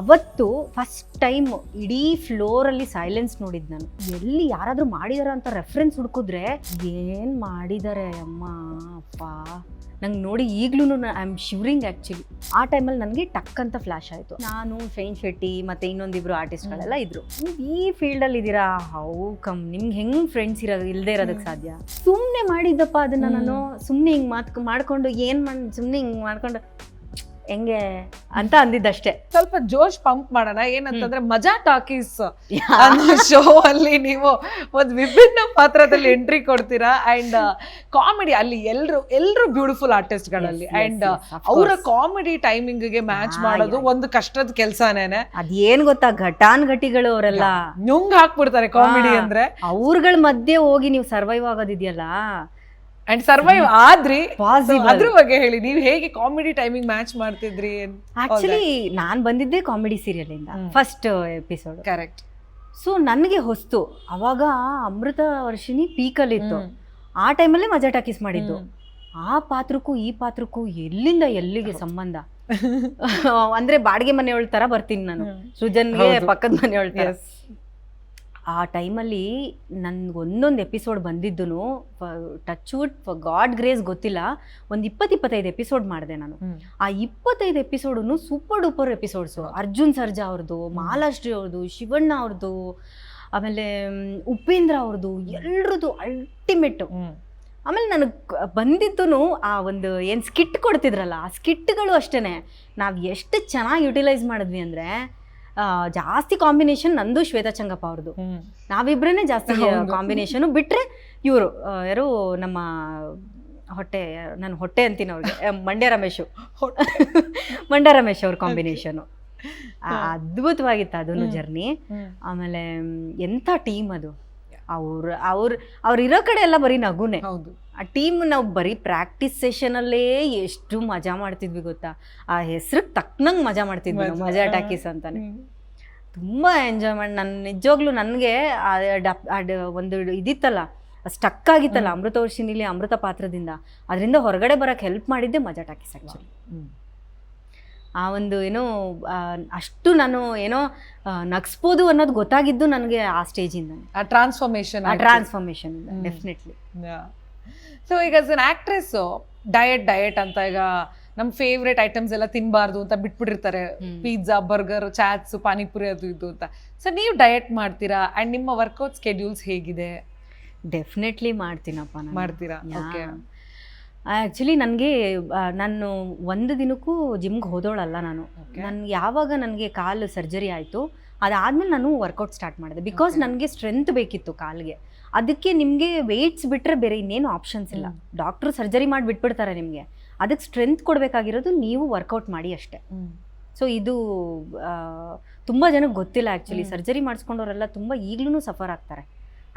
ಅವತ್ತು first time ಇಡೀ ಫ್ಲೋರಲ್ಲಿ silence ನೋಡಿದ್ ನಾನು. ಎಲ್ಲಿ ಯಾರಾದರೂ ಮಾಡಿದಾರ ಅಂತ ರೆಫರೆನ್ಸ್ ಹುಡುಕಿದ್ರೆ ಏನ್ ಮಾಡಿದ್ದಾರೆ ಅಮ್ಮ ಅಪ್ಪ? ನಂಗೆ ನೋಡಿ ಈಗ್ಲೂ ಐ ಆಮ್ ಶಿವರಿಂಗ್ ಆ್ಯಕ್ಚುಲಿ ಆ ಟೈಮಲ್ಲಿ ನನಗೆ ಟಕ್ ಅಂತ ಫ್ಲಾಶ್ ಆಯಿತು. ನಾನು ಶೈನ್ ಶೆಟ್ಟಿ ಮತ್ತು ಇನ್ನೊಂದಿಬ್ರು ಆರ್ಟಿಸ್ಟ್ಗಳೆಲ್ಲ ಇದ್ರು. ನೀವು ಈ ಫೀಲ್ಡಲ್ಲಿ ಇದ್ದೀರಾ ಹೌ ಕಮ್ ನಿಮ್ಗೆ ಹೆಂಗೆ ಫ್ರೆಂಡ್ಸ್ ಇರೋದು ಇಲ್ಲದೆ ಇರೋದಕ್ಕೆ ಸಾಧ್ಯ? ಸುಮ್ಮನೆ ಮಾಡಿದ್ದಪ್ಪ ಅದನ್ನು ನಾನು. ಸುಮ್ಮನೆ ಹಿಂಗೆ ಮಾತು ಮಾಡಿಕೊಂಡು ಏನು ಮಾಡಿ ಸುಮ್ಮನೆ ಹಿಂಗೆ ಮಾಡ್ಕೊಂಡು ಹೆಂಗೆ ಅಂತ ಅಂದಿದ್ದಷ್ಟೇ. ಸ್ವಲ್ಪ ಜೋಶ್ ಪಂಪ್ ಮಾಡೋಣ ಏನಂತಂದ್ರೆ ಮಜಾ ಟಾಕೀಸ್ ಶೋ ಅಲ್ಲಿ ನೀವು ಒಂದು ವಿಭಿನ್ನ ಪಾತ್ರದಲ್ಲಿ ಎಂಟ್ರಿ ಕೊಡ್ತೀರಾ ಅಂಡ್ ಕಾಮಿಡಿ ಅಲ್ಲಿ ಎಲ್ರು ಎಲ್ರು ಬ್ಯೂಟಿಫುಲ್ ಆರ್ಟಿಸ್ಟ್ಗಳಲ್ಲಿ ಅಂಡ್ ಅವರ ಕಾಮಿಡಿ ಟೈಮಿಂಗ್ಗೆ ಮ್ಯಾಚ್ ಮಾಡೋದು. ಒಂದು ಕಷ್ಟದ ಕೆಲ್ಸನೇನೆ. ಅದೇನ್ ಗೊತ್ತಾ ಘಟಾನ್ ಘಟಿಗಳು ಅವರೆಲ್ಲ ನುಂಗ್ ಹಾಕ್ಬಿಡ್ತಾರೆ ಕಾಮಿಡಿ. ಅಂದ್ರೆ. ಅವ್ರಗಳ ಮಧ್ಯೆ ಹೋಗಿ ನೀವು ಸರ್ವೈವ್ ಆಗೋದಿದೆಯಲ್ಲ. ಅಂಡ್ ಸರ್ವೈವ್ ಆದ್ರಿ. ಅದ್ರ ಬಗ್ಗೆ ಹೇಳಿ ನೀವು ಹೇಗೆ ಕಾಮಿಡಿ ಟೈಮಿಂಗ್ ಮ್ಯಾಚ್ ಮಾಡ್ತಿದ್ರಿ ಆಕ್ಚುಲಿ ನಾನು ಬಂದಿದ್ದೆ ಕಾಮಿಡಿ ಸೀರಿಯಲ್ ಇಂದ ಫಸ್ಟ್ ಎಪಿಸೋಡ್ ಕರೆಕ್ಟ್ ಸೊ ನನಗೆ ಹೊಸ್ತು ಅವಾಗ ಅಮೃತ ವರ್ಷಿಣಿ ಪೀಕಲ್ಲಿ ಇತ್ತು. ಆ ಟೈಮಲ್ಲೇ ಮಜಾ ಟಾಕೀಸ್ ಮಾಡಿದ್ದು. ಆ ಪಾತ್ರಕ್ಕೂ ಈ ಪಾತ್ರಕ್ಕೂ ಎಲ್ಲಿಂದ ಎಲ್ಲಿಗೆ ಸಂಬಂಧ? ಅಂದ್ರೆ ಬಾಡಿಗೆ ಮನೆಯವಳ ತರ ಬರ್ತೀನಿ ನಾನು. ಸೃಜನ್ಗೆ. ಪಕ್ಕದ ಮನೆಯವಳ ತರ. ಆ ಟೈಮಲ್ಲಿ ನನಗೆ ಒಂದೊಂದು ಎಪಿಸೋಡ್ ಬಂದಿದ್ದು ಟಚ್ ವುಡ್ ಗಾಡ್ ಗ್ರೇಸ್ ಗೊತ್ತಿಲ್ಲ ಒಂದು ಇಪ್ಪತ್ತು ಇಪ್ಪತ್ತೈದು ಎಪಿಸೋಡ್ ಮಾಡಿದೆ ನಾನು. ಆ ಇಪ್ಪತ್ತೈದು ಎಪಿಸೋಡನ್ನು super duper episodes. Arjun Sarja ಅವ್ರದ್ದು ಮಾಲಾಶ್ರೀ ಅವ್ರದ್ದು ಶಿವಣ್ಣ ಅವ್ರದ್ದು ಆಮೇಲೆ ಉಪೇಂದ್ರ ಅವ್ರದ್ದು ಎಲ್ರದ್ದು ಅಲ್ಟಿಮೇಟು ಆಮೇಲೆ ನನಗೆ ಬಂದಿದ್ದು ಆ ಒಂದು ಏನು ಸ್ಕಿಟ್ ಕೊಡ್ತಿದ್ರಲ್ಲ ಆ ಸ್ಕಿಟ್ಗಳು ಅಷ್ಟೇ ನಾವು ಎಷ್ಟು ಚೆನ್ನಾಗಿ ಯುಟಿಲೈಸ್ ಮಾಡಿದ್ವಿ ಅಂದರೆ ಜಾಸ್ತಿ ಕಾಂಬಿನೇಷನ್ ನಂದು ಶ್ವೇತಾ ಚಂಗಪ್ಪ ಅವ್ರದ್ದು ನಾವಿಬ್ರೇ ಜಾಸ್ತಿ ಕಾಂಬಿನೇಷನ್ ಬಿಟ್ಟರೆ ಇವರು ಯಾರು ನಮ್ಮ ಹೊಟ್ಟೆ ನಾನು ಹೊಟ್ಟೆ ಅಂತೀನಿ ಅವ್ರಿಗೆ ಮಂಡ್ಯ ರಮೇಶು ಮಂಡ್ಯ ರಮೇಶ್ ಅವ್ರ ಕಾಂಬಿನೇಷನು ಅದ್ಭುತವಾಗಿತ್ತು ಅದನ್ನು ಜರ್ನಿ ಆಮೇಲೆ ಎಂಥ ಟೀಮ್ ಅದು? ಅವ್ರ ಅವ್ರ ಅವ್ರು ಇರೋ ಕಡೆ ಎಲ್ಲ ಬರೀ ನಗುನೆ. ಹೌದು. ಆ ಟೀಮ್ ನಾವು ಬರೀ ಪ್ರಾಕ್ಟೀಸ್ ಸೆಷನಲ್ಲೇ ಎಷ್ಟು ಮಜಾ ಮಾಡ್ತಿದ್ವಿ ಗೊತ್ತಾ? ಆ ಹೆಸರು ತಕ್ಕನಂಗೆ ಮಜಾ ಮಾಡ್ತಿದ್ವಿ ನಾವು. ಮಜಾ. ಟಾಕೀಸ್ ಅಂತಾನೆ. ತುಂಬ ಎಂಜಾಯ್ ಮಾಡಿ ನನ್ನ ನಿಜವಾಗ್ಲೂ ನನಗೆ ಒಂದು ಇದಿತ್ತಲ್ಲ ಸ್ಟಕ್ ಆಗಿತ್ತಲ್ಲ ಅಮೃತ ವರ್ಷಿನಿಲಿ ಅಮೃತ ಪಾತ್ರದಿಂದ. ಅದರಿಂದ ಹೊರಗಡೆ ಬರೋಕ್ಕೆ ಹೆಲ್ಪ್ ಮಾಡಿದ್ದೆ ಮಜಾ ಟಾಕೀಸ್ ಆ್ಯಕ್ಚುಲಿ ಆ ಒಂದು ಏನೋ ಅಷ್ಟು ನಾನು ಏನೋ ನಗ್ಸ್ಬೋದು ಅನ್ನೋದು ಗೊತ್ತಾಗಿದ್ದು ನನಗೆ ಆ ಸ್ಟೇಜಿಂದ ಆ ಟ್ರಾನ್ಸ್ಫಾರ್ಮೇಶನ್ ಆ ಟ್ರಾನ್ಸ್ಫಾರ್ಮೇಷನ್ ಹ್ಮ್. ಡೆಫಿನೆಟ್ಲಿ ಸೊ ಈಗ ಆಸ್ ಆಕ್ಟ್ರೆಸ್ ಡಯಟ್ ಡಯಟ್ ಅಂತ ಈಗ ನಮ್ ಫೇವ್ರೆಟ್ ಐಟಮ್ಸ್ ಎಲ್ಲ ತಿನ್ಬಾರ್ದು ಅಂತ ಬಿಟ್ಬಿಟ್ಟಿರ್ತಾರೆ. ಪಿಜ್ಜಾ ಬರ್ಗರ್ ಚಾಟ್ಸ್ ಪಾನಿಪುರಿ ಅದು ಇದು ಅಂತ. ಸೊ ನೀವು ಡಯಟ್ ಮಾಡ್ತೀರಾ? ಅಂಡ್ ನಿಮ್ಮ ವರ್ಕೌಟ್ ಸ್ಕೆಡ್ಯೂಲ್ಸ್ ಹೇಗಿದೆ? ಡೆಫಿನೆಟ್ಲಿ ಮಾಡ್ತೀನಪ್ಪ ನಾನು. ಮಾಡ್ತೀರಾ? ಓಕೆ ಆ್ಯಕ್ಚುಲಿ ನನಗೆ ನಾನು ಒಂದು ದಿನಕ್ಕೂ ಜಿಮ್ಗೆ ಹೋದೋಳಲ್ಲ ನಾನು. ನಾನು ಯಾವಾಗ ನನಗೆ ಕಾಲು ಸರ್ಜರಿ ಆಯಿತು ಅದಾದಮೇಲೆ ನಾನು ವರ್ಕೌಟ್ ಸ್ಟಾರ್ಟ್ ಮಾಡಿದೆ. ಬಿಕಾಸ್. ನನಗೆ ಸ್ಟ್ರೆಂತ್ ಬೇಕಿತ್ತು ಕಾಲಿಗೆ. ಅದಕ್ಕೆ ನಿಮಗೆ ವೆಯ್ಟ್ಸ್ ಬಿಟ್ಟರೆ ಬೇರೆ ಇನ್ನೇನು ಆಪ್ಷನ್ಸ್ ಇಲ್ಲ. ಡಾಕ್ಟ್ರು ಸರ್ಜರಿ ಮಾಡಿ ಬಿಟ್ಬಿಡ್ತಾರೆ ನಿಮಗೆ. ಅದಕ್ಕೆ ಸ್ಟ್ರೆಂತ್ ಕೊಡಬೇಕಾಗಿರೋದು ನೀವು ವರ್ಕೌಟ್ ಮಾಡಿ ಅಷ್ಟೇ. ಸೊ ಇದು ತುಂಬ ಜನಕ್ಕೆ ಗೊತ್ತಿಲ್ಲ ಆ್ಯಕ್ಚುಲಿ ಸರ್ಜರಿ ಮಾಡಿಸ್ಕೊಂಡವರೆಲ್ಲ ತುಂಬ ಈಗಲೂ ಸಫರ್ ಆಗ್ತಾರೆ.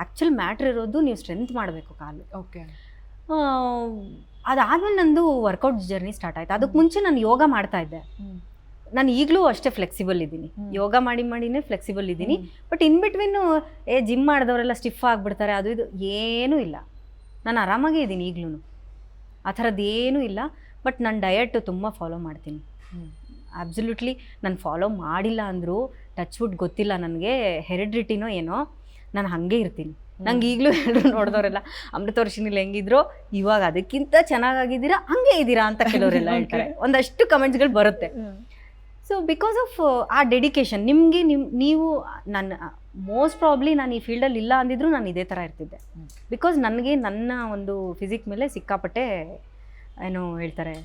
ಆ್ಯಕ್ಚುಲ್ ಮ್ಯಾಟ್ರ್ ಇರೋದು ನೀವು ಸ್ಟ್ರೆಂತ್ ಮಾಡಬೇಕು ಕಾಲು. ಓಕೆ ಅದಾದ್ಮೇಲೆ ನಂದು ವರ್ಕೌಟ್ ಜರ್ನಿ ಸ್ಟಾರ್ಟ್ ಆಯ್ತು. ಅದಕ್ಕೆ ಮುಂಚೆ ನಾನು ಯೋಗ ಮಾಡ್ತಾ ಇದ್ದೆ. ನಾನು ಈಗಲೂ ಅಷ್ಟೇ ಫ್ಲೆಕ್ಸಿಬಲ್ ಇದ್ದೀನಿ. ಯೋಗ ಮಾಡಿ ಮಾಡಿನೇ ಫ್ಲೆಕ್ಸಿಬಲ್ ಇದ್ದೀನಿ. But in between a gym ಮಾಡಿದವರೆಲ್ಲ stiff ಆಗಿಬಿಡ್ತಾರೆ ಅದು ಇದು ಏನೂ ಇಲ್ಲ. ನಾನು ಆರಾಮಾಗೇ ಇದ್ದೀನಿ ಈಗಲೂ ಆ ಥರದ್ದು ಏನೂ ಇಲ್ಲ. ಬಟ್ ನಾನು ಡಯಟ್ ತುಂಬ ಫಾಲೋ ಮಾಡ್ತೀನಿ. ಅಬ್ಸಲ್ಯೂಟ್ಲಿ ನಾನು ಫಾಲೋ ಮಾಡಿಲ್ಲ ಅಂದರೂ ಟಚ್ ವುಡ್ ಗೊತ್ತಿಲ್ಲ ನನಗೆ ಹೆರಿಡ್ರಿಟಿನೋ ಏನೋ ನಾನು ಹಾಗೆ ಇರ್ತೀನಿ. ನಂಗೆ ಈಗಲೂ ಎಲ್ಲರೂ ನೋಡಿದವರೆಲ್ಲ ಅಮೃತ ವರ್ಷಿನಲ್ಲಿ ಹೆಂಗಿದ್ರು ಇವಾಗ ಅದಕ್ಕಿಂತ ಚೆನ್ನಾಗಾಗಿದ್ದೀರಾ ಹಂಗೆ ಇದ್ದೀರಾ? ಅಂತ ಕೆಲವರೆಲ್ಲ ಹೇಳ್ತಾರೆ. ಒಂದಷ್ಟು ಕಮೆಂಟ್ಸ್ಗಳು ಬರುತ್ತೆ. ಸೊ ಬಿಕಾಸ್ ಆಫ್ ಆ ಡೆಡಿಕೇಶನ್ ನಿಮಗೆ ನಿಮ್ಮ ನೀವು ನನ್ನ ಮೋಸ್ಟ್ ಪ್ರಾಬ್ಲಿ ನಾನು ಈ ಫೀಲ್ಡಲ್ಲಿ ಇಲ್ಲ ಅಂದಿದ್ರು ನಾನು ಇದೇ ಥರ ಇರ್ತಿದ್ದೆ. ಬಿಕಾಸ್ ನನಗೆ ನನ್ನ ಒಂದು ಫಿಸಿಕ್ ಮೇಲೆ ಸಿಕ್ಕಾಪಟ್ಟೆ ಏನು ಹೇಳ್ತಾರೆ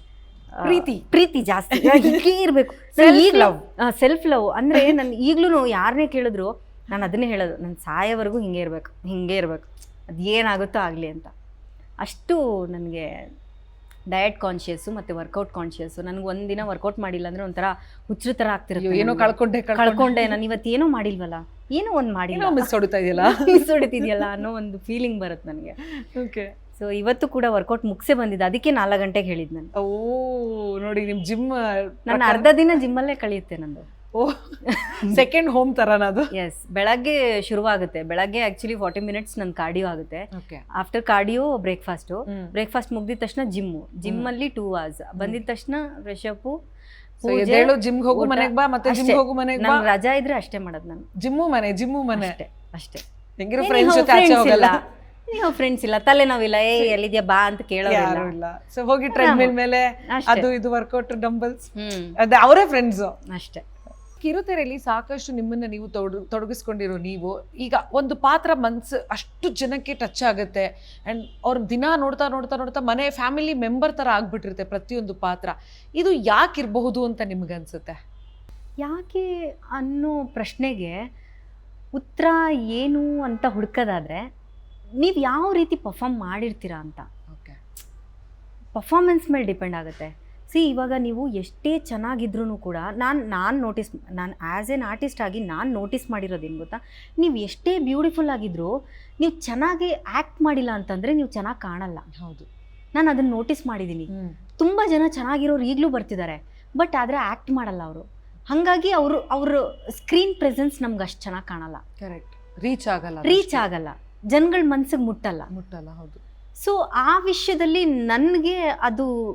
ಪ್ರೀತಿ. ಪ್ರೀತಿ ಜಾಸ್ತಿ. ಹೀಗೆ ಇರಬೇಕು. ಈಗ ಲವ್ ಸೆಲ್ಫ್ ಲವ್ ಅಂದರೆ ನಾನು ಈಗಲೂ ಯಾರನ್ನೇ ಕೇಳಿದ್ರು ನಾನು ಅದನ್ನೇ ಹೇಳೋದು ನನ್ನ ಸಾಯೋವರೆಗೂ ಹಿಂಗೆ ಇರಬೇಕು ಹಿಂಗೆ ಇರಬೇಕು. ಅದು ಏನಾಗುತ್ತೋ ಆಗಲಿ ಅಂತ. ಅಷ್ಟು ನನಗೆ ಡಯಟ್ ಕಾನ್ಷಿಯಸ್ಸು ಮತ್ತು ವರ್ಕೌಟ್ ಕಾನ್ಷಿಯಸ್ಸು ನನಗೆ ಒಂದಿನ ವರ್ಕೌಟ್ ಮಾಡಿಲ್ಲ ಅಂದರೆ ಒಂಥರ ಹುಚ್ಚರ ಥರ ಆಗ್ತಿರುತ್ತೆ ಏನೋ ಕಳ್ಕೊಂಡೆ ಕಳ್ಕೊಂಡೆ. ನಾನು ಇವತ್ತು ಏನೋ ಮಾಡಿಲ್ವಲ್ಲ? ಏನೋ ಒಂದು ಮಾಡಿಲ್ಲ. ಮಿಸ್ ಹೊಡಿತಾ ಇದೆಯಲ್ಲ? ಮಿಸ್ ಹೊಡಿತಿದ್ಯಲ್ಲ ಅನ್ನೋ ಒಂದು ಫೀಲಿಂಗ್ ಬರುತ್ತೆ ನನಗೆ. ಓಕೆ ಸೊ ಇವತ್ತು ಕೂಡ ವರ್ಕೌಟ್ ಮುಗಿಸೇ ಬಂದಿದೆ ಅದಕ್ಕೆ ನಾಲ್ಕು ಗಂಟೆಗೆ ಹೇಳಿದ್ ನಾನು. ಓ ನೋಡಿ ನಿಮ್ ಜಿಮ್ ನಾನು ಅರ್ಧ ದಿನ ಜಿಮ್ಮಲ್ಲೇ ಕಳೆಯುತ್ತೆ ನಂದು. ಓ ಸೆಕೆಂಡ್ ಹೋಮ್ ತರನ ಅದು? ಎಸ್ ಬೆಳಗ್ಗೆ ಶುರುವಾಗುತ್ತೆ. ಬೆಳಗ್ಗೆ ಆಕ್ಚುಲಿ ಫಾರ್ಟಿ ಮಿನಿಟ್ಸ್ ನನ್ನ ಕಾರ್ಡಿಯೋ ಆಗುತ್ತೆ. Okay after cardio breakfast breakfast ಮುಗಿದ ತಕ್ಷಣ ಜಿಮ್ಮು ಜಿಮ್ಮಲ್ಲಿ ಟೂ ಅವರ್ಸ್ ಬಂದಿದ ತಕ್ಷಣ ಫ್ರೆಶ್ ಅಪ್ಪು ಜಿಮ್ಗೆ ಹೋಗು ಮನೆಗೆ ಬಾ ಮತ್ತೆ ಜಿಮ್. ಹೋಗು ಮನೆಗೆ ಬಾ. ನನ್ ರಜಾ ಇದ್ರೆ ಅಷ್ಟೇ ಮಾಡೋದು ನಾನು. ಜಿಮ್ಮು ಮನೆ ಜಿಮ್ಮು ಮನೆ. ಅಷ್ಟೇ ಅಷ್ಟೇ. ಹೆಂಗಿರೋ ಫ್ರೆಂಡ್ಸ್ ಜೊತೆ ಆಚೆ ಹೋಗಲ್ಲ. ನೀವು ಫ್ರೆಂಡ್ಸ್ ಇಲ್ಲ. ತಲೆ ನಾವಿಲ್ಲ. ಏ ಎಲ್ಲಿದ್ಯಾ? ಬಾ ಅಂತ ಕೇಳೋದಿಲ್ಲ. ಯಾರು ಇಲ್ಲ. ಸೊ ಹೋಗಿ ಟ್ರೆಡ್ಮಿಲ್ ಮೇಲೆ ಅದು ಇದು ವರ್ಕೌಟ್ ಡಂಬಲ್ಸ್ ಅದೇ ಅವರೇ ಫ್ರೆಂಡ್ಸ್ ಅಷ್ಟೇ. ಕಿರುತೆರೆಯಲ್ಲಿ ಸಾಕಷ್ಟು ನಿಮ್ಮನ್ನ ನೀವು ತೊಡ ತೊಡಗಿಸ್ಕೊಂಡಿರೋ ನೀವು ಈಗ ಒಂದು ಪಾತ್ರ ಮನ್ಸು ಅಷ್ಟು ಜನಕ್ಕೆ ಟಚ್ ಆಗುತ್ತೆ. ಆ್ಯಂಡ್ ಅವ್ರ ದಿನ ನೋಡ್ತಾ ನೋಡ್ತಾ ನೋಡ್ತಾ ಮನೆ ಫ್ಯಾಮಿಲಿ ಮೆಂಬರ್ ಥರ ಆಗಿಬಿಟ್ಟಿರುತ್ತೆ ಪ್ರತಿಯೊಂದು ಪಾತ್ರ. ಇದು ಯಾಕೆ ಇರಬಹುದು ಅಂತ ನಿಮ್ಗೆ ಅನ್ಸುತ್ತೆ? ಯಾಕೆ ಅನ್ನೋ ಪ್ರಶ್ನೆಗೆ ಉತ್ತರ ಏನು ಅಂತ ಹುಡ್ಕೋದಾದರೆ ನೀವು ಯಾವ ರೀತಿ ಪರ್ಫಾಮ್ ಮಾಡಿರ್ತೀರಾ ಅಂತ. ಓಕೆ ಪರ್ಫಾಮೆನ್ಸ್ ಮೇಲೆ ಡಿಪೆಂಡ್ ಆಗುತ್ತೆ. ಸಿ ಇವಾಗ ನೀವು ಎಷ್ಟೇ ಚೆನ್ನಾಗಿದ್ರೂ ಕೂಡ ನಾನು ನಾನು ನೋಟಿಸ್ ನಾನು ಆ್ಯಸ್ ಎನ್ ಆರ್ಟಿಸ್ಟ್ ಆಗಿ ನಾನು ನೋಟಿಸ್ ಮಾಡಿರೋದೇನು ಗೊತ್ತಾ? ನೀವು ಎಷ್ಟೇ ಬ್ಯೂಟಿಫುಲ್ ಆಗಿದ್ರೂ ನೀವು ಚೆನ್ನಾಗಿ ಆ್ಯಕ್ಟ್ ಮಾಡಿಲ್ಲ ಅಂತಂದರೆ ನೀವು ಚೆನ್ನಾಗಿ ಕಾಣಲ್ಲ. ಹೌದು. ನಾನು ಅದನ್ನು ನೋಟಿಸ್ ಮಾಡಿದ್ದೀನಿ. ತುಂಬ ಜನ ಚೆನ್ನಾಗಿರೋರು ಈಗಲೂ ಬರ್ತಿದ್ದಾರೆ. ಬಟ್ ಆದರೆ ಆ್ಯಕ್ಟ್ ಮಾಡಲ್ಲ ಅವರು. ಹಾಗಾಗಿ ಅವರು ಅವರು ಸ್ಕ್ರೀನ್ ಪ್ರೆಸೆನ್ಸ್ ನಮ್ಗೆ ಅಷ್ಟು ಚೆನ್ನಾಗಿ ಕಾಣಲ್ಲ. ಕರೆಕ್ಟ್ ರೀಚ್ ಆಗಲ್ಲ ರೀಚ್ ಆಗಲ್ಲ. ಜನಗಳ ಮನ್ಸಿಗೆ ಮುಟ್ಟಲ್ಲ. ಮುಟ್ಟಲ್ಲ ಹೌದು. ಸೊ ಆ ವಿಷಯದಲ್ಲಿ ನನಗೆ ಅದು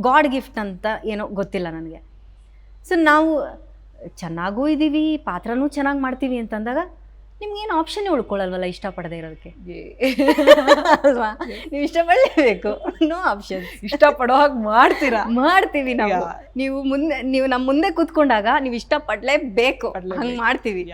ಗಾಡ್ ಗಿಫ್ಟ್ ಅಂತ ಏನೋ ಗೊತ್ತಿಲ್ಲ ನನಗೆ. ಸೊ ನಾವು, ಚೆನ್ನಾಗೂ ಇದ್ದೀವಿ, ಪಾತ್ರನೂ ಚೆನ್ನಾಗಿ ಮಾಡ್ತೀವಿ ಅಂತಂದಾಗ ನಿಮ್ಗೇನು ಆಪ್ಷನ್ ಉಳ್ಕೊಳ್ಳಲ್ವಲ್ಲ ಇಷ್ಟಪಡದೇ ಇರೋದಕ್ಕೆ? ಅಲ್ವಾ? ನೀವು ಇಷ್ಟಪಡಲೇಬೇಕು. ನೋ ಆಪ್ಷನ್ ಇಷ್ಟಪಡೋ ಹಾಗೆ ಮಾಡ್ತೀರಾ? ಮಾಡ್ತೀವಿ ನಾವು. ನೀವು ಮುಂದೆ ನೀವು ನಮ್ಮ ಮುಂದೆ ಕೂತ್ಕೊಂಡಾಗ ನೀವು ಇಷ್ಟಪಡಲೇಬೇಕು. ಪಡ್ಲೇಬೇಕು. ಹಂಗೆ ಮಾಡ್ತೀವಿ.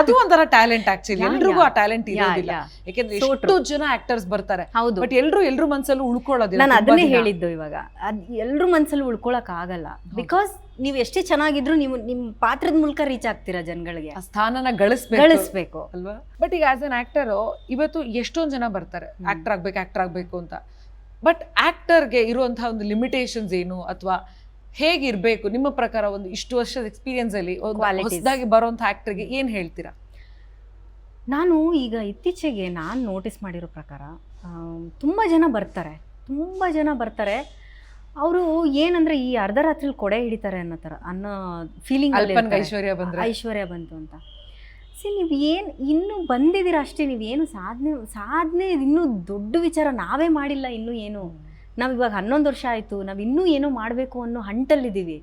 ಅದು ಒಂಥರ ಟ್ಯಾಲೆಂಟ್ ಆಕ್ಚುಲಿ ಎಲ್ರಿಗೂ ಆ ಟ್ಯಾಲೆಂಟ್ ಇರೋದಿಲ್ಲ. ಯಾಕೆಂದ್ರೆ ಎಷ್ಟು ಜನ ಆಕ್ಟರ್ಸ್ ಬರ್ತಾರೆ. ಹೌದು. ಬಟ್ ಎಲ್ಲರೂ ಎಲ್ರು ಮನ್ಸಲ್ಲೂ ಉಳ್ಕೊಳ್ಳೋದಿಲ್ಲ. ನಾನು ಅದನ್ನೇ ಹೇಳಿದ್ದು ಇವಾಗ. ಅದು ಎಲ್ಲರೂ ಮನ್ಸಲ್ಲಿ ಉಳ್ಕೊಳಕ್ ಆಗಲ್ಲ ಬಿಕಾಸ್ ನೀವು ಎಷ್ಟೇ ಚೆನ್ನಾಗಿದ್ರು ನೀವು ನಿಮ್ಮ ಪಾತ್ರದ ಮೂಲಕ ರೀಚ್ ಆಗ್ತೀರಾ ಜನಗಳಿಗೆ? ಆ ಸ್ಥಾನನ ಗಳಿಸ್ಬೇಕು. ಗಳಿಸ್ಬೇಕು. ಅಲ್ವಾ? ಬಟ್ ಈಗ ಆಸ್ ಅನ್ ಆಕ್ಟರ್ ಇವತ್ತು ಎಷ್ಟೊಂದ್ ಜನ ಬರ್ತಾರೆ. ಆಕ್ಟರ್ ಆಗ್ಬೇಕು ಆಕ್ಟರ್ ಆಗ್ಬೇಕು ಅಂತ. ಬಟ್ ಆಕ್ಟರ್ಗೆ ಇರುವಂತಹ ಒಂದು ಲಿಮಿಟೇಷನ್ಸ್ ಏನು? ಅಥವಾ ಹೇಗಿರ್ಬೇಕು? ನಿಮ್ಮ ಪ್ರಕಾರ ಒಂದು ಇಷ್ಟು ವರ್ಷದ ಎಕ್ಸ್ಪೀರಿಯನ್ಸ್ ಅಲ್ಲಿ ಒಂದು Qualities. ಹೊಸದಾಗಿ ಆಕ್ಟರ್ಗೆ ಏನ್ ಹೇಳ್ತೀರಾ? ನಾನು ಈಗ ಇತ್ತೀಚೆಗೆ ನಾನು ನೋಟಿಸ್ ಮಾಡಿರೋ ಪ್ರಕಾರ ತುಂಬ ಜನ ಬರ್ತಾರೆ. ತುಂಬ ಜನ ಬರ್ತಾರೆ. ಅವರು ಏನಂದ್ರೆ ಈ ಅರ್ಧ ರಾತ್ರಿಲಿ ಕೊಡೆ ಹಿಡಿತಾರೆ ಅನ್ನೋ ಥರ ಅನ್ನೋ ಫೀಲಿಂಗ್ ಐಶ್ವರ್ಯ ಬಂದ್ರೆ? ಐಶ್ವರ್ಯ ಬಂತು ಅಂತ. ಸಿ ನೀವು ಏನು ಇನ್ನೂ ಬಂದಿದ್ದೀರಾ ಅಷ್ಟೇ ನೀವು ಏನು ಸಾಧನೆ ಸಾಧನೆ ಇನ್ನೂ ದೊಡ್ಡ ವಿಚಾರ ನಾವೇ ಮಾಡಿಲ್ಲ ಇನ್ನೂ ಏನು? ನಾವು ಇವಾಗ ಹನ್ನೊಂದು ವರ್ಷ ಆಯಿತು ನಾವು ಇನ್ನೂ ಏನೋ ಮಾಡಬೇಕು ಅನ್ನೋ ಹಂಟಲ್ಲಿದ್ದೀವಿ.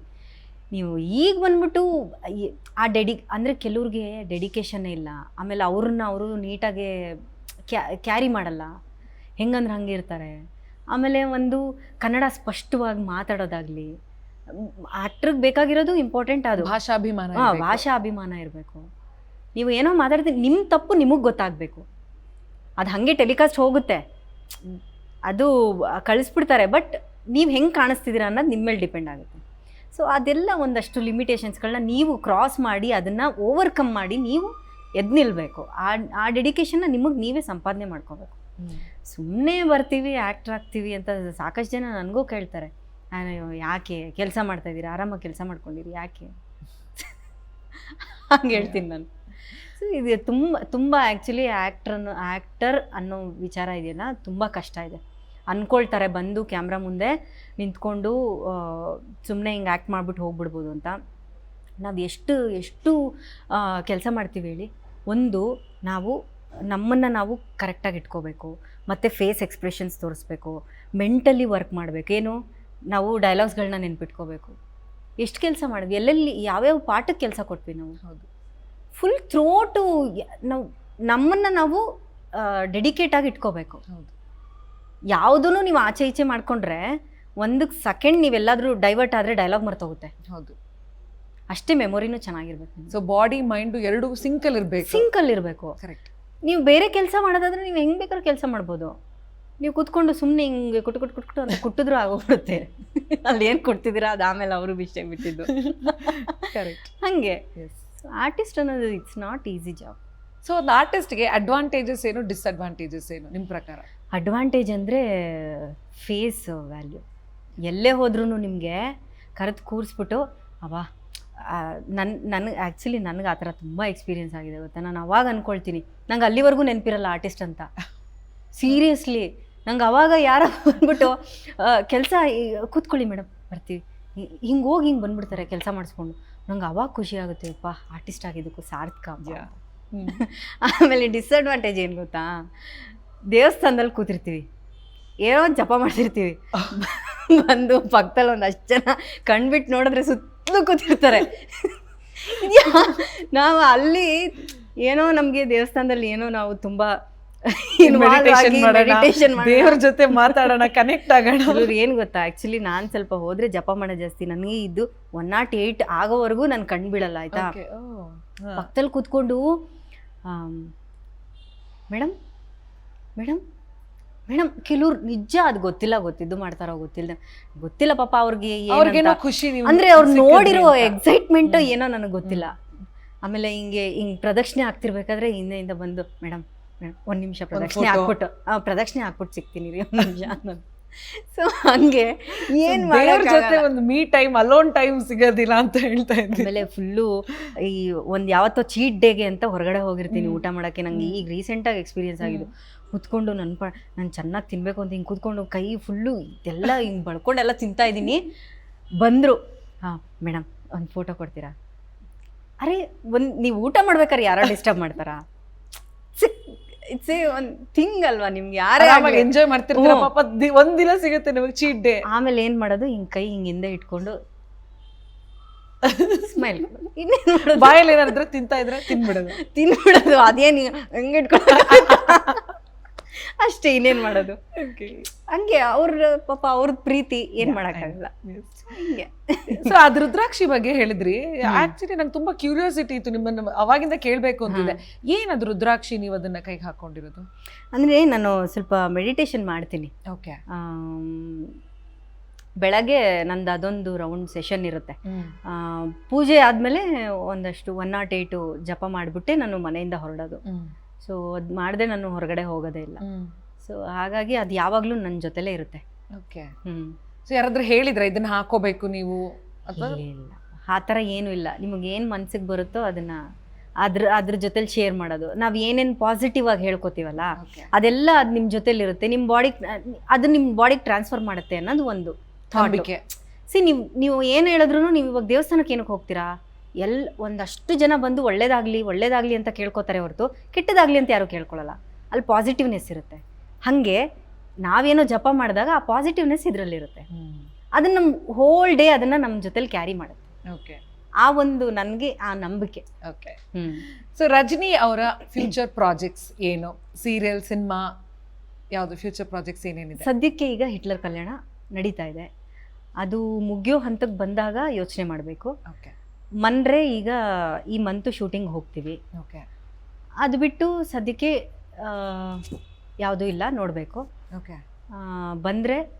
ನೀವು ಈಗ ಬಂದ್ಬಿಟ್ಟು ಆ ಡೆಡಿ ಅಂದರೆ ಕೆಲವ್ರಿಗೆ ಡೆಡಿಕೇಶನ್ನೇ ಇಲ್ಲ. ಆಮೇಲೆ ಅವ್ರನ್ನ ಅವರು ನೀಟಾಗಿ ಕ್ಯಾರಿ ಮಾಡಲ್ಲ. ಹೆಂಗಂದ್ರೆ ಹಂಗೆ ಇರ್ತಾರೆ. ಆಮೇಲೆ ಒಂದು ಕನ್ನಡ ಸ್ಪಷ್ಟವಾಗಿ ಮಾತಾಡೋದಾಗಲಿ ಆಕ್ಟ್ರಿಗೆ ಬೇಕಾಗಿರೋದು ಇಂಪಾರ್ಟೆಂಟ್ ಅದು. ಭಾಷಾಭಿಮಾನ ಹಾಂ ಇರ್ಬೇಕು. ಭಾಷಾ ಅಭಿಮಾನ ಇರಬೇಕು. ನೀವು ಏನೋ ಮಾತಾಡ್ತೀವಿ ನಿಮ್ಮ ತಪ್ಪು ನಿಮಗೆ ಗೊತ್ತಾಗಬೇಕು. ಅದು ಹಾಗೆ ಟೆಲಿಕಾಸ್ಟ್ ಹೋಗುತ್ತೆ. ಅದು ಕಳಿಸ್ಬಿಡ್ತಾರೆ ಬಟ್ ನೀವು ಹೆಂಗೆ ಕಾಣಿಸ್ತಿದ್ದೀರಾ ಅನ್ನೋದು ನಿಮ್ಮ ಮೇಲೆ ಡಿಪೆಂಡ್ ಆಗುತ್ತೆ. ಸೊ ಅದೆಲ್ಲ ಒಂದಷ್ಟು ಲಿಮಿಟೇಷನ್ಸ್ಗಳನ್ನ ನೀವು ಕ್ರಾಸ್ ಮಾಡಿ ಅದನ್ನು ಓವರ್ಕಮ್ ಮಾಡಿ ನೀವು ಎದ್ದು ನಿಲ್ಲಬೇಕು ಆ ಆ ಡೆಡಿಕೇಶನ್ನ ನಿಮಗೆ ನೀವೇ ಸಂಪಾದನೆ ಮಾಡ್ಕೋಬೇಕು. ಸುಮ್ಮನೆ ಬರ್ತೀವಿ ಆ್ಯಕ್ಟ್ರ್ ಆಗ್ತೀವಿ ಅಂತ ಸಾಕಷ್ಟು ಜನ ನನಗೂ ಕೇಳ್ತಾರೆ. ನಾನು ಯಾಕೆ? ಕೆಲಸ ಮಾಡ್ತಾ ಇದ್ದೀರಿ ಆರಾಮಾಗಿ ಕೆಲಸ ಮಾಡ್ಕೊಂಡಿರಿ? ಯಾಕೆ? ಹಂಗೆ ಹೇಳ್ತೀನಿ ನಾನು. ಸೊ ಇದು ತುಂಬ ತುಂಬ ಆ್ಯಕ್ಚುಲಿ ಆ್ಯಕ್ಟ್ರನ್ನು ಆ್ಯಕ್ಟರ್ ಅನ್ನೋ ವಿಚಾರ ಇದೆಯಲ್ಲ, ತುಂಬ ಕಷ್ಟ ಇದೆ. ಅಂದ್ಕೊಳ್ತಾರೆ ಬಂದು ಕ್ಯಾಮ್ರಾ ಮುಂದೆ ನಿಂತ್ಕೊಂಡು ಸುಮ್ಮನೆ ಹಿಂಗೆ ಆ್ಯಕ್ಟ್ ಮಾಡಿಬಿಟ್ಟು ಹೋಗ್ಬಿಡ್ಬೋದು ಅಂತ. ನಾವು ಎಷ್ಟು ಎಷ್ಟು ಕೆಲಸ ಮಾಡ್ತೀವಿ ಹೇಳಿ. ಒಂದು, ನಾವು ನಮ್ಮನ್ನು ನಾವು ಕರೆಕ್ಟಾಗಿ ಇಟ್ಕೋಬೇಕು ಮತ್ತು ಫೇಸ್ ಎಕ್ಸ್ಪ್ರೆಷನ್ಸ್ ತೋರಿಸ್ಬೇಕು ಮೆಂಟಲಿ ವರ್ಕ್ ಮಾಡಬೇಕು. ಏನು? ನಾವು ಡೈಲಾಗ್ಸ್ಗಳನ್ನ ನೆನ್ಪಿಟ್ಕೋಬೇಕು. ಎಷ್ಟು ಕೆಲಸ ಮಾಡಿದ್ವಿ? ಎಲ್ಲೆಲ್ಲಿ ಯಾವ್ಯಾವ ಪಾಠಕ್ಕೆ ಕೆಲಸ ಕೊಟ್ವಿ ನಾವು? ಹೌದು. ಫುಲ್ ಥ್ರೋಟು ನಾವು ನಮ್ಮನ್ನು ನಾವು ಡೆಡಿಕೇಟಾಗಿ ಇಟ್ಕೋಬೇಕು. ಹೌದು. ಯಾವುದೂ ನೀವು ಆಚೆ ಈಚೆ ಮಾಡಿಕೊಂಡ್ರೆ ಒಂದು ಸೆಕೆಂಡ್ ನೀವೆಲ್ಲಾದರೂ ಡೈವರ್ಟ್ ಆದರೆ ಡೈಲಾಗ್ ಮರ್ತೋಗುತ್ತೆ. ಹೌದು. ಅಷ್ಟೇ ಮೆಮೊರಿನೂ ಚೆನ್ನಾಗಿರ್ಬೇಕು ಸೊ ಬಾಡಿ ಮೈಂಡು ಎರಡು ಸಿಂಕಲ್ ಇರಬೇಕು ಸಿಂಕಲ್ಲಿ ಇರಬೇಕು ಕರೆಕ್ಟ್ ನೀವು ಬೇರೆ ಕೆಲಸ ಮಾಡೋದಾದ್ರೆ ನೀವು ಹೆಂಗೆ ಬೇಕಾದ್ರೂ ಕೆಲಸ ಮಾಡ್ಬೋದು. ನೀವು ಕೂತ್ಕೊಂಡು ಸುಮ್ಮನೆ ಹಿಂಗೆ ಕುಟ್ ಕುಟ್ಟು ಕುಟ್ಕೊಟ್ಟು ಅಂತ ಕುಟ್ಟಿದ್ರು ಆಗೋಗ್ಬಿಡುತ್ತೆ. ಅಲ್ಲಿ ಏನು ಕೊಡ್ತಿದ್ದೀರಾ? ಅದು ಆಮೇಲೆ ಅವರು ಬಿಷ್ಟೇ ಬಿಟ್ಟಿದ್ದು. ಕರೆಕ್ಟ್ ಹಾಗೆ. ಆರ್ಟಿಸ್ಟ್ ಅನ್ನೋದು it's not easy job so ಒಂದು ಆರ್ಟಿಸ್ಟ್ಗೆ ಅಡ್ವಾಂಟೇಜಸ್ ಏನು ಡಿಸ್ಅಡ್ವಾಂಟೇಜಸ್ ಏನು ನಿಮ್ಮ ಪ್ರಕಾರ? ಅಡ್ವಾಂಟೇಜ್ ಅಂದರೆ ಫೇಸ್ ವ್ಯಾಲ್ಯೂ ಎಲ್ಲೇ ಹೋದ್ರೂ ನಿಮಗೆ ಕರೆದು ಕೂರಿಸ್ಬಿಟ್ಟು ಅವಾ ನನ್ನ ನನಗೆ ಆ್ಯಕ್ಚುಲಿ ನನಗೆ ಆ ಥರ ತುಂಬ ಎಕ್ಸ್ಪೀರಿಯೆನ್ಸ್ ಆಗಿದೆ ಗೊತ್ತಾ? ನಾನು ಅವಾಗ ಅಂದ್ಕೊಳ್ತೀನಿ ನಂಗೆ ಅಲ್ಲಿವರೆಗೂ ನೆನಪಿರಲ್ಲ ಆರ್ಟಿಸ್ಟ್ ಅಂತ. ಸೀರಿಯಸ್ಲಿ ನಂಗೆ ಅವಾಗ ಯಾರೋ ಬಂದ್ಬಿಟ್ಟು ಕೆಲಸ ಕೂತ್ಕೊಳ್ಳಿ ಮೇಡಮ್ ಬರ್ತೀವಿ. ಹಿಂಗೆ ಹೋಗಿ ಹಿಂಗೆ ಬಂದ್ಬಿಡ್ತಾರೆ ಕೆಲಸ ಮಾಡಿಸ್ಕೊಂಡು. ನಂಗೆ ಅವಾಗ ಖುಷಿ ಆಗುತ್ತೆ ಅಪ್ಪ ಆರ್ಟಿಸ್ಟ್ ಆಗಿದ್ದಕ್ಕೂ ಸಾರ್ಥಕ ಆಮೇಲೆ ಡಿಸ್ಅಡ್ವಾಂಟೇಜ್ ಏನು ಗೊತ್ತಾ? ದೇವಸ್ಥಾನದಲ್ಲಿ ಕೂತಿರ್ತೀವಿ. ಏನೋ ಒಂದು ಜಪ ಮಾಡ್ತಿರ್ತೀವಿ. ಬಂದು ಪಕ್ಕದಲ್ಲಿ ಒಂದಷ್ಟು ಜನ ಕಣ್ಬಿಟ್ಟು ನೋಡಿದ್ರೆ ಸುತ್ತಲೂ ಕೂತಿರ್ತಾರೆ. ನಾವು ಅಲ್ಲಿ ಏನೋ ನಮಗೆ ದೇವಸ್ಥಾನದಲ್ಲಿ ಏನೋ ನಾವು ತುಂಬಾ ದೇವ್ರ ಜೊತೆ ಮಾತಾಡೋಣ ಕನೆಕ್ಟ್ ಆಗೋಣ. ಏನು ಗೊತ್ತಾ ಆ್ಯಕ್ಚುಲಿ ನಾನು ಸ್ವಲ್ಪ ಹೋದ್ರೆ ಜಪ ಮಾಡ ಜಾಸ್ತಿ ನನಗೆ ಇದ್ದು ಒನ್ ನಾಟ್ ಏಯ್ಟ್ ಆಗೋವರೆಗೂ ನಾನು ಕಣ್ ಬಿಡಲ್ಲ ಆಯ್ತಾ? Oh. ಪಕ್ಕದಲ್ಲಿ ಕೂತ್ಕೊಂಡು ಮೇಡಮ್ ಮೇಡಮ್ ಮೇಡಮ್ ಕೆಲವ್ರು ನಿಜ ಅದು ಗೊತ್ತಿಲ್ಲ ಗೊತ್ತಿದ್ದು ಮಾಡ್ತಾರೋ ಗೊತ್ತಿಲ್ಲ ಗೊತ್ತಿಲ್ಲ ಪಾಪ ಅವ್ರಿಗೆ ಅವ್ರಿಗೇನೋ ಖುಷಿ ನೀವು ಅಂದ್ರೆ ಅವ್ರು ನೋಡಿರೋ ಎಕ್ಸೈಟ್ಮೆಂಟ್ ಏನೋ ನನಗೆ ಗೊತ್ತಿಲ್ಲ. ಆಮೇಲೆ ಹಿಂಗೆ ಹಿಂಗ್ ಪ್ರದಕ್ಷಿಣೆ ಆಗ್ತಿರ್ಬೇಕಾದ್ರೆ ಹಿಂದೆಯಿಂದ ಬಂದು ಮೇಡಮ್ ಮೇಡಮ್ ಒಂದ್ ನಿಮಿಷ ಪ್ರದಕ್ಷಿಣೆ. ಹಾಕ್ಬಿಟ್ಟು ಪ್ರದಕ್ಷಿಣೆ ಹಾಕ್ಬಿಟ್ಟು ಸಿಗ್ತೀನಿ ರೀ ಒಂದ್ ನಿಮಿಷ ಅನ್ನೋದು ಸೊ ಹಂಗೆ ಏನ್ ಮಾಡೋರ್ ಜೊತೆ. ಒಂದು ಮೀ ಟೈಮ್ ಅಲೋನ್ ಟೈಮ್ ಸಿಗೋದಿಲ್ಲ ಅಂತ ಹೇಳ್ತಾ ಇದ್ದೆ ಆಮೇಲೆ ಫುಲ್ಲು ಈ ಒಂದ್ ಯಾವತ್ತೋ ಚೀಟ್ ಡೇಗೆ ಅಂತ ಹೊರಗಡೆ ಹೋಗಿರ್ತೀನಿ ಊಟ ಮಾಡಕ್ಕೆ. ನಂಗೆ ಈಗ ರೀಸೆಂಟಾಗಿ ಎಕ್ಸ್ಪೀರಿಯನ್ಸ್ ಆಗಿದ್ದು. ಕುತ್ಕೊಂಡು ನನ್ನ ಪ ನಾನು ಚೆನ್ನಾಗಿ ತಿನ್ಬೇಕು ಅಂತ ಹಿಂಗೆ ಕುತ್ಕೊಂಡು ಕೈ ಫುಲ್ಲು ಇದೆಲ್ಲ ಹಿಂಗೆ ಬಳ್ಕೊಂಡೆಲ್ಲ ತಿಂತಾ ಇದ್ದೀನಿ. ಬಂದರು. ಹಾಂ ಮೇಡಮ್ ಒಂದು ಫೋಟೋ ಕೊಡ್ತೀರಾ? ಅರೆ ಒಂದು ನೀವು ಊಟ ಮಾಡ್ಬೇಕಾದ್ರೆ ಯಾರೋ ಡಿಸ್ಟರ್ಬ್ ಮಾಡ್ತಾರಾ? ಇಟ್ಸ್ ಎ ಒಂದು ಥಿಂಗ್ ಅಲ್ವಾ ನಿಮ್ಗೆ ಯಾರೇ ಆಮೇಲೆ ಎಂಜಾಯ್ ಮಾಡ್ತಿರ್ತೀರ ಪಾಪ ದಿ- ಒಂದ್ ದಿನ ಸಿಗುತ್ತೆ ನಿಮಗೆ ಚೀಟ್ ಡೇ ಆಮೇಲೆ ಏನು ಮಾಡೋದು? ಹಿಂಗೆ ಕೈ ಹಿಂಗೆ ಹಿಂದೆ ಇಟ್ಕೊಂಡು ಸ್ಮೈಲ್ ಇನ್ನೇನು ಬಾಯಲ್ಲಿ ಏನಾದ್ರೆ ತಿಂತಾ ಇದ್ರೆ ತಿನ್ಬಿಡೋದು. ತಿನ್ಬಿಡೋದು ಅದೇನು ಹಂಗೆ ಇಟ್ಕೊಂಡು ಅಷ್ಟೇ ಇನ್ನೇನು ಮಾಡೋದು. ಹಂಗೆ ಅವ್ರ ಪಾಪ ಅವ್ರದ್ ಪ್ರೀತಿ ಏನ್ ಮಾಡಕ್ಕಾಗಲ್ಲ. ಹಿಂಗೆ. ಸೊ ಅದ್ ರುದ್ರಾಕ್ಷಿ ಬಗ್ಗೆ ಹೇಳಿದ್ರಿ. ಆಕ್ಚುಲಿ ನಂಗೆ ತುಂಬಾ ಕ್ಯೂರಿಯಾಸಿಟಿ ಇತ್ತು ನಿಮ್ಮನ್ನ ಅವಾಗಿಂದ ಕೇಳಬೇಕು ಅಂತಿದೆ ಏನದು ರುದ್ರಾಕ್ಷಿ ನೀವು ಅದನ್ನ ಕೈಗೆ ಹಾಕೊಂಡಿರೋದು? ಅಂದ್ರೆ ನಾನು ಸ್ವಲ್ಪ ಮೆಡಿಟೇಷನ್ ಮಾಡ್ತೀನಿ. ಓಕೆ ಬೆಳಗ್ಗೆ ನಂದು ಅದೊಂದು ರೌಂಡ್ ಸೆಷನ್ ಇರುತ್ತೆ. ಆ, ಪೂಜೆ ಆದಮೇಲೆ ಒಂದಷ್ಟು ಒನ್ ನಾಟ್ ಏಯ್ಟು ಜಪ ಮಾಡಿಬಿಟ್ಟೆ ನಾನು ಮನೆಯಿಂದ ಹೊರಡೋದು. ಸೊ ಅದು ಮಾಡದೆ ನಾನು ಹೊರಗಡೆ ಹೋಗೋದೇ ಇಲ್ಲ. ಸೊ ಹಾಗಾಗಿ ಅದು ಯಾವಾಗಲೂ ನನ್ನ ಜೊತೆಲೇ ಇರುತ್ತೆ. ಓಕೆ ಹ್ಞೂ ಸೊ ಯಾರಾದ್ರೂ ಹೇಳಿದ್ರ ಇದನ್ನ ಹಾಕೋಬೇಕು ನೀವು? ಅಥವಾ ಇಲ್ಲ. ಆ ಥರ ಏನೂ ಇಲ್ಲ. ನಿಮಗೆ ಏನು ಮನಸ್ಸಿಗೆ ಬರುತ್ತೋ ಅದನ್ನ ಅದ್ರ ಅದ್ರ ಜೊತೆಲಿ ಶೇರ್ ಮಾಡೋದು. ನಾವು ಏನೇನು ಪಾಸಿಟಿವ್ ಆಗಿ ಹೇಳ್ಕೊತೀವಲ್ಲ. ಅದೆಲ್ಲ ಅದು ನಿಮ್ಮ ಜೊತೆಲಿರುತ್ತೆ ನಿಮ್ಮ ಬಾಡಿಗೆ ಅದು ನಿಮ್ಮ ಬಾಡಿಗೆ ಟ್ರಾನ್ಸ್ಫರ್ ಮಾಡುತ್ತೆ ಅನ್ನೋದು ಒಂದು ಥಾಟ್ ನಂಬಿಕೆ. ಸಿ ನೀವು ನೀವು ಏನು ಹೇಳಿದ್ರು ನೀವು ಇವಾಗ ದೇವಸ್ಥಾನಕ್ಕೆ ಏನಕ್ಕೆ ಹೋಗ್ತೀರಾ? ಎಲ್ ಒಂದಷ್ಟು ಜನ ಬಂದು ಒಳ್ಳೇದಾಗಲಿ ಒಳ್ಳೇದಾಗಲಿ ಅಂತ ಕೇಳ್ಕೊತಾರೆ ಹೊರತು ಕೆಟ್ಟದಾಗಲಿ ಅಂತ ಯಾರೂ ಕೇಳ್ಕೊಳ್ಳಲ್ಲ. ಅಲ್ಲಿ ಪಾಸಿಟಿವ್ನೆಸ್ ಇರುತ್ತೆ. ಹಾಗೆ ನಾವೇನೋ ಜಪ ಮಾಡಿದಾಗ ಆ ಪಾಸಿಟಿವ್ನೆಸ್ ಇದರಲ್ಲಿರುತ್ತೆ. ಅದನ್ನ ನಮ್ಮ ಹೋಲ್ ಡೇ ಅದನ್ನು ನಮ್ಮ ಜೊತೆಲಿ ಕ್ಯಾರಿ ಮಾಡುತ್ತೆ. ಓಕೆ. ಆ ಒಂದು ನನಗೆ ಆ ನಂಬಿಕೆ. ಓಕೆ. ಸೊ ರಜನಿ ಅವರ ಫ್ಯೂಚರ್ ಪ್ರಾಜೆಕ್ಟ್ಸ್ ಏನು? ಸೀರಿಯಲ್ ಸಿನಿಮಾ ಯಾವುದು ಫ್ಯೂಚರ್ ಪ್ರಾಜೆಕ್ಟ್ಸ್ ಏನೇನಿದೆ? ಸದ್ಯಕ್ಕೆ ಈಗ ಹಿಟ್ಲರ್ ಕಲ್ಯಾಣ ನಡೀತಾ ಇದೆ. ಅದು ಮುಗಿಯೋ ಹಂತಕ್ಕೆ ಬಂದಾಗ ಯೋಚನೆ ಮಾಡಬೇಕು. ಓಕೆ. ಮನ್ರೆ ಈಗ ಈ ಮಂತು ಶೂಟಿಂಗ್ ಹೋಗ್ತೀವಿ. ಓಕೆ. ಅದು ಬಿಟ್ಟು ಸದ್ಯಕ್ಕೆ ಯಾವುದೂ ಇಲ್ಲ ನೋಡಬೇಕು. ಓಕೆ. ಬಂದರೆ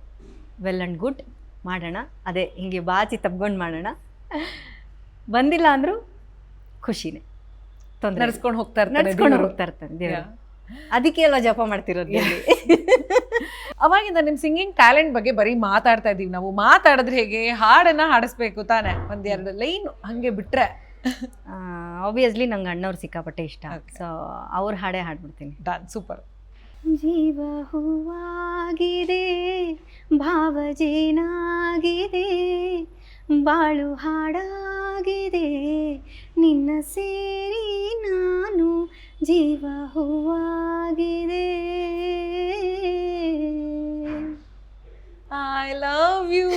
ವೆಲ್ ಆ್ಯಂಡ್ ಗುಡ್ ಮಾಡೋಣ. ಅದೇ ಹಿಂಗೆ ಬಾಚಿ ತಪ್ಕೊಂಡು ಮಾಡೋಣ. ಬಂದಿಲ್ಲ ಅಂದರೂ ಖುಷಿನೇ. ತೊಂದರೆ ನಡ್ಸ್ಕೊಂಡು ಹೋಗ್ತಾ ಇರ್ತಾರೆ ನಡ್ಸ್ಕೊಂಡು ಹೋಗ್ತಾ ಇರ್ತಾರೆ ಅದಕ್ಕೆ ಎಲ್ಲ ಜಪ ಮಾಡ್ತಿರೋದು. ಅವಾಗಿಂದ ನಿಮ್ಮ ಸಿಂಗಿಂಗ್ ಟ್ಯಾಲೆಂಟ್ ಬಗ್ಗೆ ಬರೀ ಮಾತಾಡ್ತಾ ಇದೀವಿ ನಾವು. ಮಾತಾಡಿದ್ರೆ ಹೇಗೆ? ಹಾಡನ್ನ ಹಾಡಿಸ್ಬೇಕು ತಾನೆ. ಒಂದೆರಡು ಎರಡು ಲೈನ್ ಹಂಗೆ ಬಿಟ್ರೆ. ಆಬ್ವಿಯಸ್ಲಿ ನಂಗೆ ಅಣ್ಣವ್ರು ಸಿಕ್ಕಾಪಟ್ಟೆ ಇಷ್ಟ. ಸೊ ಅವ್ರ ಹಾಡೇ ಹಾಡ್ಬಿಡ್ತೀನಿ. Don super. ಜೀವ ಹೂವಾಗಿದೆ ಭಾವಜೇನಾಗಿದೆ ಬಾಳು ಹಾಡಾಗಿದೆ ನಿನ್ನ ಸೇರಿ ನಾನು ಜೀವ ಹೂವಾಗಿದೆ I love you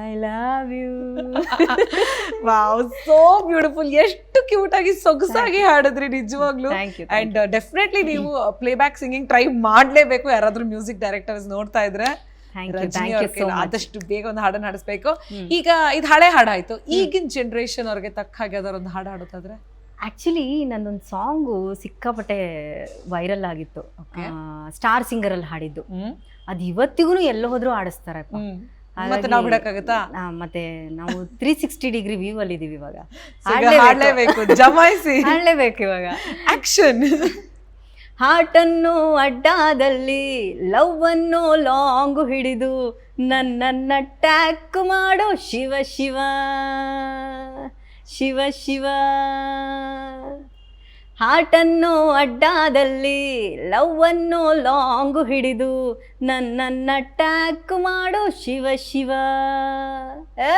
I love you wow so beautiful ಎಷ್ಟು ಕ್ಯೂಟ್ ಆಗಿ ಸೊಗಸಾಗಿ ಹಾಡಿದ್ರಿ ನಿಜವಾಗ್ಲು. ಅಂಡ್ ಡೆಫಿನೆಟ್ಲಿ ನೀವು ಪ್ಲೇ ಬ್ಯಾಕ್ ಸಿಂಗಿಂಗ್ ಟ್ರೈ ಮಾಡ್ಲೇಬೇಕು ಯಾರಾದ್ರೂ ಮ್ಯೂಸಿಕ್ ಡೈರೆಕ್ಟರ್ಸ್ ನೋಡ್ತಾ ಇದ್ರೆ. ಆದಷ್ಟು ಬೇಗ ಒಂದು ಹಾಡನ್ನ ಹಾಡಿಸ್ಬೇಕು. ಈಗ ಇದು ಹಳೆ ಹಾಡಾಯ್ತು. ಈಗಿನ ಜನರೇಷನ್ ಅವ್ರಿಗೆ ತಕ್ಕ ಹಾಗೆ ಅದರ ಒಂದು ಹಾಡು ಹಾಡೋದಾದ್ರೆ ಆ್ಯಕ್ಚುಲಿ ನನ್ನೊಂದು ಸಾಂಗು ಸಿಕ್ಕಾಪಟ್ಟೆ ವೈರಲ್ ಆಗಿತ್ತು. ಸ್ಟಾರ್ ಸಿಂಗರಲ್ಲಿ ಹಾಡಿದ್ದು. ಅದು ಇವತ್ತಿಗೂ ಎಲ್ಲೋ ಹೋದರೂ ಆಡಿಸ್ತಾರೆ ಮತ್ತೆ ನಾವು ಬಿಡಕ್ಕಾಗತ್ತಾ? ಮತ್ತೆ ನಾವು ತ್ರೀ ಸಿಕ್ಸ್ಟಿ ಡಿಗ್ರಿ ವ್ಯೂ ಅಲ್ಲಿ ಇದೀವಿ ಇವಾಗ. ಹಾಡ್ಲೇಬೇಕು. ಜಮಾಯಿಸಿ. ಹಾಡ್ಲೇಬೇಕು ಇವಾಗ. ಆಕ್ಷನ್ ಹಾಟನ್ನು ಅಡ್ಡಾದಲ್ಲಿ ಲವ್ ಅನ್ನು ಲಾಂಗ್ ಹಿಡಿದು ನನ್ನನ್ನ ಟ್ಯಾಕ್ ಮಾಡೋ ಶಿವ ಶಿವ. ಶಿವ ಶಿವ. ಹಾಟನ್ನು ಅಡ್ಡಾದಲ್ಲಿ ಲವ್ವನ್ನು ಲಾಂಗು ಲಾಂಗ್ ಹಿಡಿದು ನನ್ನನ್ನ ಟ್ಯಾಕ್ ಮಾಡೋ ಶಿವ ಶಿವ. ಏ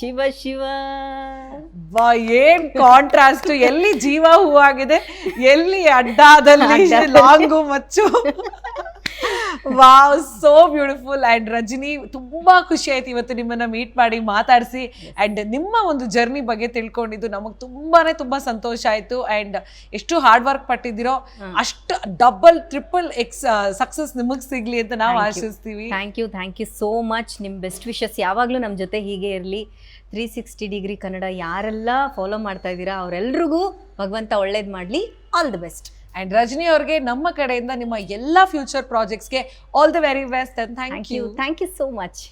ಶಿವ ಶಿವ. ವಾ ಏನ್ ಕಾಂಟ್ರಾಸ್ಟ್ ಎಲ್ಲಿ ಜೀವ ಹೂವಾಗಿದೆ ಎಲ್ಲಿ ಅಡ್ಡಾದಲ್ಲಿ. ಲಾಂಗು ಮಚ್ಚು. Wow so beautiful and Rajani ತುಂಬಾ ಖುಷಿ ಆಯ್ತು ಇವತ್ತು ನಿಮ್ಮನ್ನ ಮೀಟ್ ಮಾಡಿ ಮಾತಾಡಿಸಿ. ಅಂಡ್ ನಿಮ್ಮ ಒಂದು ಜರ್ನಿ ಬಗ್ಗೆ ತಿಳ್ಕೊಂಡಿದ್ದು ನಮಗೆ ತುಂಬಾನೇ ತುಂಬಾ ಸಂತೋಷ ಆಯ್ತು. ಅಂಡ್ ಎಷ್ಟು ಹಾರ್ಡ್ ವರ್ಕ್ ಪಟ್ಟಿದ್ದೀರೋ ಅಷ್ಟು ಡಬಲ್ ಟ್ರಿಪಲ್ ಎಕ್ಸ್ ಸಕ್ಸಸ್ ನಿಮಗ್ ಸಿಗ್ಲಿ ಅಂತ ನಾವು ಆಶಿಸ್ತೀವಿ. Thank you thank you so much ನಿಮ್ಮ ಬೆಸ್ಟ್ ವಿಶಸ್ ಯಾವಾಗಲೂ ನಮ್ಮ ಜೊತೆ ಹೀಗೆ ಇರಲಿ. ತ್ರೀ ಸಿಕ್ಸ್ಟಿ ಡಿಗ್ರಿ ಕನ್ನಡ ಯಾರೆಲ್ಲ ಫಾಲೋ ಮಾಡ್ತಾ ಇದ್ದೀರಾ ಅವರೆಲ್ರಿಗೂ ಭಗವಂತ ಒಳ್ಳೇದು ಮಾಡಲಿ. All the best and Rajani ಅವ್ರಿಗೆ ನಮ್ಮ ಕಡೆಯಿಂದ ನಿಮ್ಮ ಎಲ್ಲ future ಪ್ರಾಜೆಕ್ಟ್ಸ್ಗೆ all the very best and thank you thank you so much